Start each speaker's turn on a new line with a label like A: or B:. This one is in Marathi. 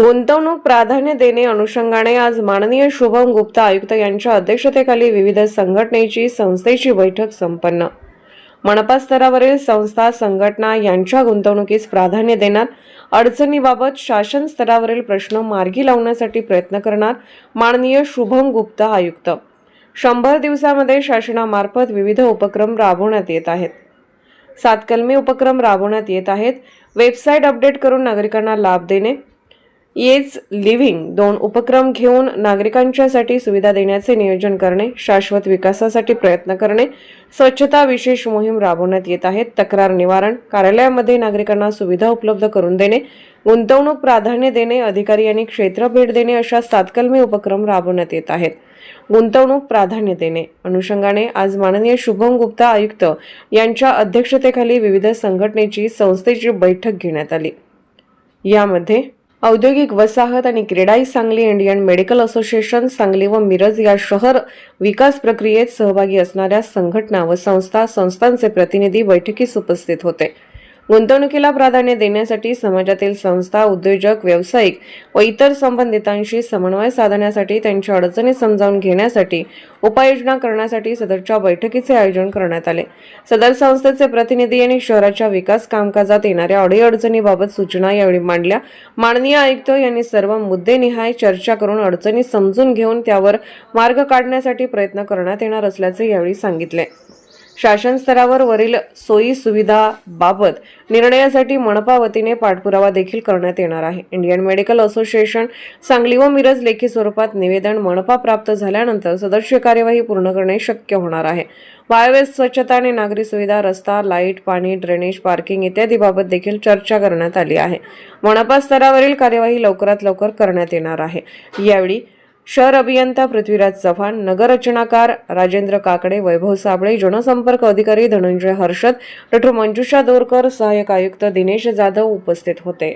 A: गुंतवणूक प्राधान्य देणे अनुषंगाने आज माननीय शुभम गुप्ता आयुक्त यांच्या अध्यक्षतेखाली विविध संघटनेची संस्थेची बैठक संपन्न. मनपा स्तरावरील संस्था संघटना यांच्या गुंतवणुकीस प्राधान्य देणार अडचणीबाबत शासन स्तरावरील प्रश्न मार्गी लावण्यासाठी प्रयत्न करणार माननीय शुभम गुप्ता आयुक्त. शंभर दिवसामध्ये शासनामार्फत विविध उपक्रम राबवण्यात येत आहेत. सातकलमी उपक्रम राबवण्यात येत आहेत. वेबसाईट अपडेट करून नागरिकांना लाभ देणे येच लिव्हिंग दोन उपक्रम घेऊन नागरिकांच्यासाठी सुविधा देण्याचे नियोजन करणे शाश्वत विकासासाठी प्रयत्न करणे स्वच्छता विशेष मोहीम राबवण्यात येत आहेत. तक्रार निवारण कार्यालयामध्ये नागरिकांना सुविधा उपलब्ध करून देणे गुंतवणूक प्राधान्य देणे अधिकारी यांनी क्षेत्र भेट देणे अशा सातकलमी उपक्रम राबवण्यात येत आहेत. गुंतवणूक प्राधान्य देणे. अनुषंगाने आज माननीय शुभम गुप्ता आयुक्त यांच्या अध्यक्षतेखाली विविध संघटनेची संस्थेची बैठक घेण्यात आली. यामध्ये औद्योगिक वसाहत आणि CREDAI Sangli Indian Medical Association Sangli व मिरज या शहर विकास प्रक्रियेत सहभागी असणाऱ्या संघटना व संस्था संस्थांचे प्रतिनिधी बैठकीस उपस्थित होते. गुंतवणुकीला प्राधान्य देण्यासाठी समाजातील संस्था उद्योजक व्यावसायिक व इतर संबंधितांशी समन्वय साधण्यासाठी त्यांच्या अडचणी समजावून घेण्यासाठी उपाययोजना करण्यासाठी सदरच्या बैठकीचे आयोजन करण्यात आले. सदर संस्थेचे प्रतिनिधी यांनी शहराच्या विकास कामकाजात येणाऱ्या अडीअडचणीबाबत सूचना यावेळी मांडल्या. माननीय आयुक्त यांनी सर्व मुद्देनिहाय चर्चा करून अडचणी समजून घेऊन त्यावर मार्ग काढण्यासाठी प्रयत्न करण्यात येणार असल्याचे यावेळी सांगितले. शासन स्तरावर वरील सोयी सुविधा बाबत निर्णयासाठी मनपा वतीने पाठपुरावा देखील करण्यात येणार आहे. इंडियन मेडिकल असोसिएशन सांगली व मिरज लेखी स्वरूपात निवेदन मनपा प्राप्त झाल्यानंतर सदस्य कार्यवाही पूर्ण करणे शक्य होणार आहे. वायव्य स्वच्छता आणि नागरी सुविधा रस्ता लाइट पाणी ड्रेनेज पार्किंग इत्यादी बाबत देखील चर्चा करण्यात आली आहे. मनपा स्तरावरील कार्यवाही लवकरात लवकर करण्यात येणार आहे. यावेळी शहर अभियंता पृथ्वीराज चव्हाण नगररचनाकार राजेंद्र काकडे वैभव साबळे जनसंपर्क अधिकारी धनंजय हर्षद डॉक्टर मंजुषा दोरकर सहाय्यक आयुक्त दिनेश जाधव उपस्थित होते.